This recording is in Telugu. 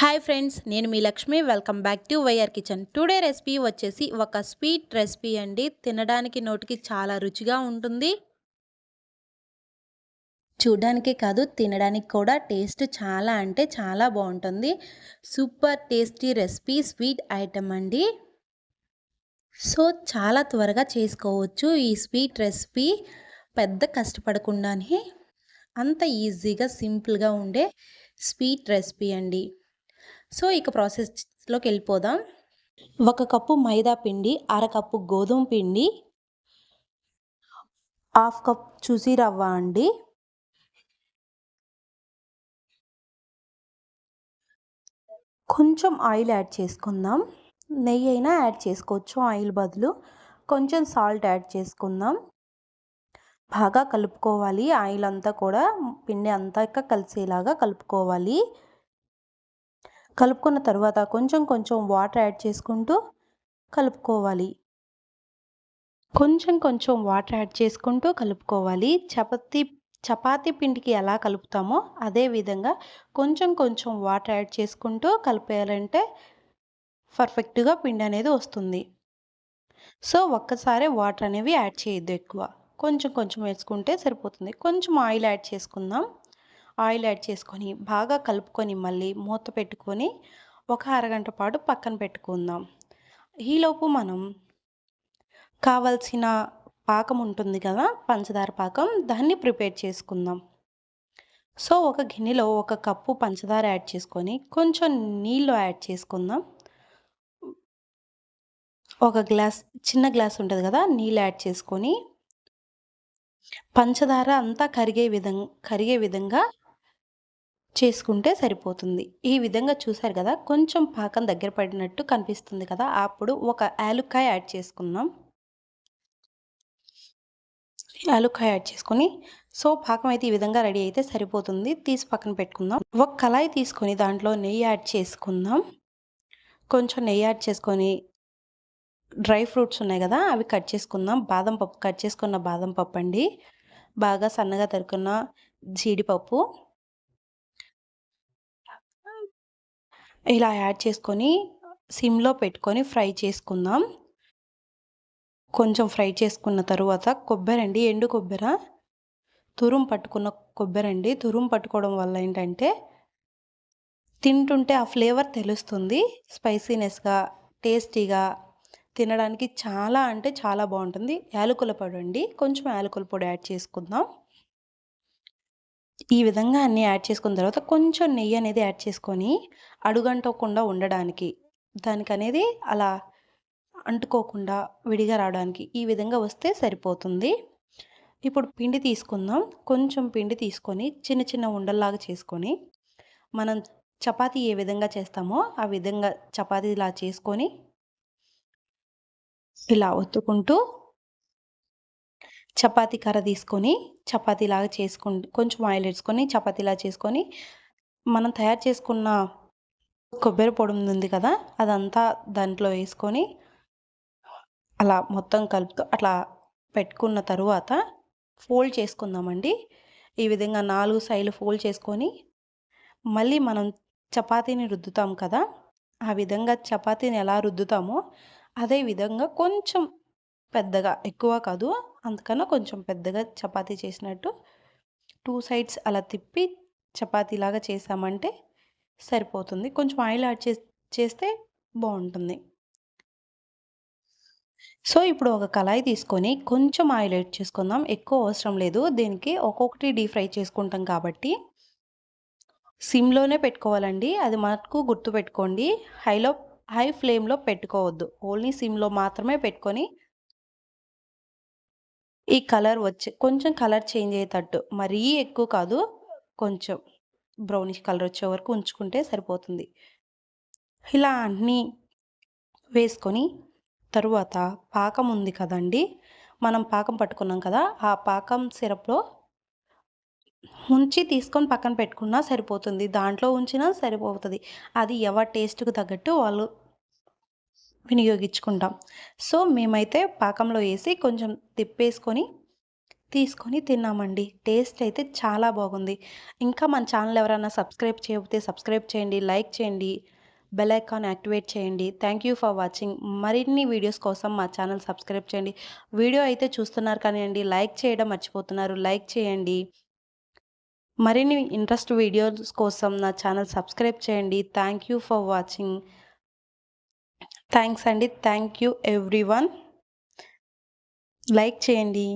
హాయ్ ఫ్రెండ్స్ నేను మీ Lakshmi. Welcome back to YR kitchen today recipe వచ్చేసి ఒక స్వీట్ రెసిపీ అండి. తినడానికి నోటికి చాలా రుచిగా ఉంటుంది. చూడడానికే కాదు తినడానికి కూడా టేస్ట్ చాలా అంటే చాలా బాగుంటుంది. Super tasty recipe sweet item అండి. సో చాలా త్వరగా చేసుకోవచ్చు ఈ స్వీట్ రెసిపీ పెద్ద కష్టపడకుండానే అంత ఈజీగా సింపుల్గా ఉండే స్వీట్ రెసిపీ అండి. సో ఇక ప్రాసెస్లోకి వెళ్ళిపోదాం. ఒక కప్పు మైదా పిండి అరకప్పు గోధుమ పిండి హాఫ్ కప్ చూసి రవ్వ అండి. కొంచెం ఆయిల్ యాడ్ చేసుకుందాం. నెయ్యి అయినా యాడ్ చేసుకోవచ్చు ఆయిల్ బదులు. కొంచెం సాల్ట్ యాడ్ చేసుకుందాం. బాగా కలుపుకోవాలి. ఆయిల్ అంతా కూడా పిండి అంతా కలిసేలాగా కలుపుకోవాలి. కలుపుకున్న తర్వాత కొంచెం కొంచెం వాటర్ యాడ్ చేసుకుంటూ కలుపుకోవాలి. కొంచెం కొంచెం వాటర్ యాడ్ చేసుకుంటూ కలుపుకోవాలి. చపాతీ చపాతీ పిండికి ఎలా కలుపుతామో అదే విధంగా కొంచెం కొంచెం వాటర్ యాడ్ చేసుకుంటూ కలిపేయాలంటే పర్ఫెక్ట్గా పిండి అనేది వస్తుంది. సో ఒక్కసారి వాటర్ అనేవి యాడ్ చేయొద్దు ఎక్కువ. కొంచెం కొంచెం వేసుకుంటే సరిపోతుంది. కొంచెం ఆయిల్ యాడ్ చేసుకుందాం. ఆయిల్ యాడ్ చేసుకొని బాగా కలుపుకొని మళ్ళీ మూత పెట్టుకొని ఒక అరగంట పాటు పక్కన పెట్టుకుందాం. ఈలోపు మనం కావలసిన పాకం ఉంటుంది కదా పంచదార పాకం దాన్ని ప్రిపేర్ చేసుకుందాం. సో ఒక గిన్నెలో ఒక కప్పు పంచదార యాడ్ చేసుకొని కొంచెం నీళ్ళు యాడ్ చేసుకుందాం. ఒక గ్లాస్ చిన్న గ్లాస్ ఉంటుంది కదా నీళ్ళు యాడ్ చేసుకొని పంచదార అంతా కరిగే విధంగా కరిగే విధంగా చేసుకుంటే సరిపోతుంది. ఈ విధంగా చూసారు కదా కొంచెం పాకం దగ్గర పడినట్టు కనిపిస్తుంది కదా అప్పుడు ఒక యాలుక్కాయ యాడ్ చేసుకుందాం. యాలుక్కాయ యాడ్ చేసుకొని సో పాకం అయితే ఈ విధంగా రెడీ అయితే సరిపోతుంది. తీసి పక్కన పెట్టుకుందాం. ఒక కళాయి తీసుకొని దాంట్లో నెయ్యి యాడ్ చేసుకుందాం. కొంచెం నెయ్యి యాడ్ చేసుకొని డ్రై ఫ్రూట్స్ ఉన్నాయి కదా అవి కట్ చేసుకుందాం. బాదం పప్పు కట్ చేసుకున్న బాదం పప్పు అండి బాగా సన్నగా తరుకున్న జీడిపప్పు. ఇలా యాడ్ చేసుకొని సిమ్లో పెట్టుకొని ఫ్రై చేసుకుందాం. కొంచెం ఫ్రై చేసుకున్న తర్వాత కొబ్బరి అండి ఎండు కొబ్బర తురుం పట్టుకున్న కొబ్బరండి అండి. పట్టుకోవడం వల్ల ఏంటంటే తింటుంటే ఆ ఫ్లేవర్ తెలుస్తుంది. స్పైసీనెస్గా టేస్టీగా తినడానికి చాలా అంటే చాలా బాగుంటుంది. యాలకుల పొడి అండి. కొంచెం యాలకుల పొడి యాడ్ చేసుకుందాం. ఈ విధంగా అన్నీ యాడ్ చేసుకున్న తర్వాత కొంచెం నెయ్యి అనేది యాడ్ చేసుకొని అడుగంటకుండా ఉండడానికి దానికి అనేది అలా అంటుకోకుండా విడిగా రావడానికి ఈ విధంగా వస్తే సరిపోతుంది. ఇప్పుడు పిండి తీసుకుందాం. కొంచెం పిండి తీసుకొని చిన్న చిన్న ఉండల్లాగా చేసుకొని మనం చపాతీ ఏ విధంగా చేస్తామో ఆ విధంగా చపాతీ ఇలా చేసుకొని ఇలా ఒత్తుకుంటూ చపాతీ కర్ర తీసుకొని చపాతీలాగా చేసుకుని కొంచెం ఆయిల్ వేసుకొని చపాతీలా చేసుకొని మనం తయారు చేసుకున్న కొబ్బరి పొడి ఉంది కదా అదంతా దాంట్లో వేసుకొని అలా మొత్తం కలుపుతూ అట్లా పెట్టుకున్న తరువాత ఫోల్డ్ చేసుకుందామండి. ఈ విధంగా నాలుగు సైలు ఫోల్డ్ చేసుకొని మళ్ళీ మనం చపాతీని రుద్దుతాం కదా ఆ విధంగా చపాతీని ఎలా రుద్దుతామో అదే విధంగా కొంచెం పెద్దగా ఎక్కువ కాదు అందుకన్నా కొంచెం పెద్దగా చపాతీ చేసినట్టు టూ సైడ్స్ అలా తిప్పి చపాతీలాగా చేసామంటే సరిపోతుంది. కొంచెం ఆయిల్ యాడ్ చేస్తే బాగుంటుంది. సో ఇప్పుడు ఒక కళాయి తీసుకొని కొంచెం ఆయిల్ యాడ్ చేసుకుందాం. ఎక్కువ అవసరం లేదు. దీనికి ఒక్కొక్కటి డీప్ ఫ్రై చేసుకుంటాం కాబట్టి సిమ్లోనే పెట్టుకోవాలండి. అది మనకు గుర్తుపెట్టుకోండి. హైలో హై ఫ్లేమ్లో పెట్టుకోవద్దు. ఓన్లీ సిమ్లో మాత్రమే పెట్టుకొని ఈ కలర్ వచ్చే కొంచెం కలర్ చేంజ్ అయ్యేటట్టు మరీ ఎక్కువ కాదు కొంచెం బ్రౌనిష్ కలర్ వచ్చే వరకు ఉంచుకుంటే సరిపోతుంది. ఇలా అన్నీ వేసుకొని తరువాత పాకం ఉంది కదండి మనం పాకం పట్టుకున్నాం కదా ఆ పాకం సిరప్లో ఉంచి తీసుకొని పక్కన పెట్టుకున్నా సరిపోతుంది. దాంట్లో ఉంచినా సరిపోతుంది. అది ఎవరి టేస్ట్కి తగ్గట్టు వాళ్ళు వినియోగించుకుంటాం. సో మేమైతే పాకంలో వేసి కొంచెం తిప్పేసుకొని తీసుకొని తిన్నామండి. టేస్ట్ అయితే చాలా బాగుంది. ఇంకా మన ఛానల్ ఎవరైనా సబ్స్క్రైబ్ చేయకపోతే సబ్స్క్రైబ్ చేయండి లైక్ చేయండి బెల్ ఐకాన్ యాక్టివేట్ చేయండి. Thank you for watching. మరిన్ని వీడియోస్ కోసం మా ఛానల్ సబ్స్క్రైబ్ చేయండి. వీడియో అయితే చూస్తున్నారు కానీ అండి లైక్ చేయడం మర్చిపోతున్నారు లైక్ చేయండి. మరిన్ని ఇంట్రెస్ట్ వీడియోస్ కోసం నా ఛానల్ సబ్స్క్రైబ్ చేయండి. Thank you for watching. Thanks అండి. Thank you everyone like చేయండి.